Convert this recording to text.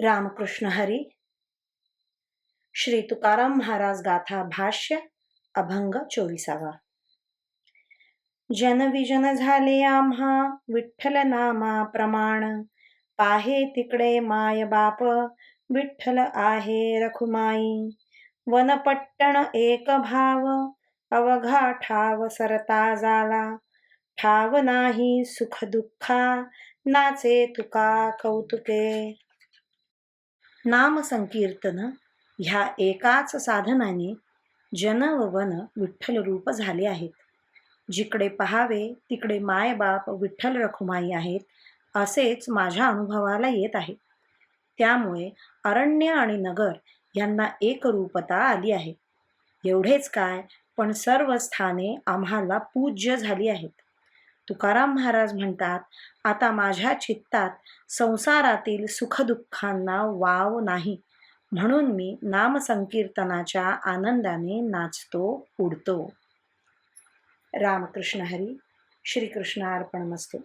रामकृष्ण हरी। श्री तुकाराम महाराज गाथा भाष्य अभंग चोवीसावा। जनविजन झाले आम्हा विठ्ठल नामा प्रमाण। पाहे तिकडे माय बाप विठ्ठल आहे रखुमाई। वनपट्टण एक भाव अवघा ठाव सरता झाला ठाव नाही सुख दुःखा नाचे तुका कौतुके। नाम संकीर्तन ह्या एकाच साधनाने जन व वन विठ्ठल रूप झाले आहेत. जिकडे पहावे तिकडे मायबाप विठ्ठल रखुमाई आहेत असेच माझ्या अनुभवाला येत आहे. त्यामुळे अरण्य आणि नगर यांना एकरूपता आली आहे. एवढेच काय पण सर्व स्थाने आम्हाला पूज्य झाली आहेत. तुकाराम महाराज म्हणतात आता माझ्या चित्तात संसारातील सुखदुःखांना वाव नाही. म्हणून मी नामसंकीर्तनाच्या आनंदाने नाचतो उडतो. रामकृष्ण हरी श्रीकृष्ण अर्पण मस्तू